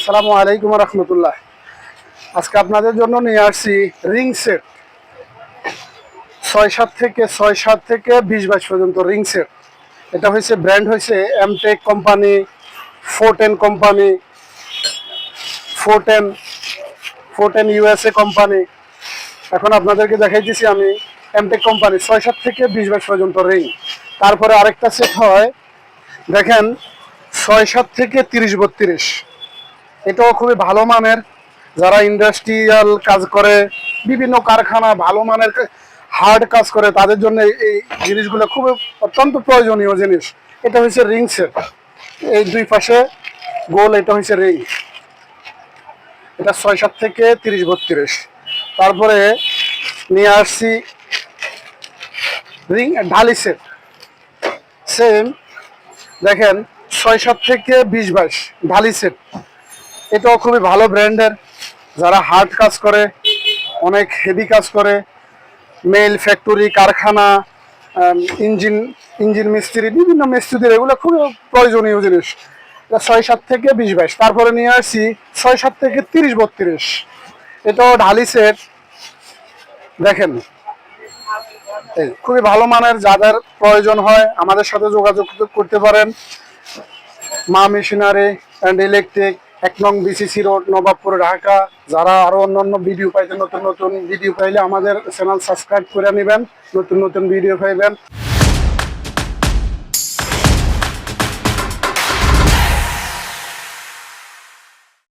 আসসালামু আলাইকুম রহমতুল্লাহ। আজকে আপনাদের জন্য নিয়ে আসছি রিং সেট। ছয় সাত থেকে ছয় সাত থেকে বিশ বাইশ পর্যন্ত রিং সেট। এটা হয়েছে, ব্র্যান্ড হয়েছে Amtech company fourteen company fourteen fourteen USA company এখন আপনাদেরকে দেখাইতেছি আমি এমটেক কোম্পানি ছয় সাত থেকে বিশ বাইশ পর্যন্ত রিং। তারপরে আরেকটা সেট হয়, দেখেন, ছয় সাত থেকে তিরিশ বত্রিশ। এটাও খুবই ভালো মানের। যারা ইন্ডাস্ট্রিয়াল কাজ করে, বিভিন্ন কারখানা ভালো মানের হার্ড কাজ করে, তাদের জন্য এই- জিনিসগুলো খুবই অত্যন্ত প্রয়োজনীয় জিনিস। এটা হচ্ছে রিং সেট এই দুই পাশে গোল এটা হচ্ছে রিং এটা ছয় সাত থেকে তিরিশ বত্রিশ। তারপরে নিয়ে আসছি রিং ঢালি সেট সেম দেখেন ছয় সাত থেকে বিশ বাইশ ঢালি সেট এটাও খুবই ভালো ব্র্যান্ডের। যারা হার্ড কাজ করে, অনেক হেভি কাজ করে মেল ফ্যাক্টরি কারখানা ইঞ্জিন ইঞ্জিন মিস্ত্রি, বিভিন্ন মিস্ত্রিদের এগুলো খুবই প্রয়োজনীয় জিনিস। ছয় সাত থেকে বিশ বাইশ। তারপরে নিয়ে আসছি ছয় সাত থেকে তিরিশ বত্রিশ। এটাও ঢালি সেট দেখেন খুবই ভালো মানের, যাদের প্রয়োজন হয় আমাদের সাথে যোগাযোগ করতে পারেন। মা মেশিনারি অ্যান্ড ইলেকট্রিক এক নং বিসিসি রোড নবাবপুর, ঢাকা। যারা আরও অন্যান্য ভিডিও পাইতে নতুন নতুন ভিডিও পাইলে আমাদের চ্যানেল সাবস্ক্রাইব করে নেবেন। নতুন নতুন ভিডিও পাইবেন।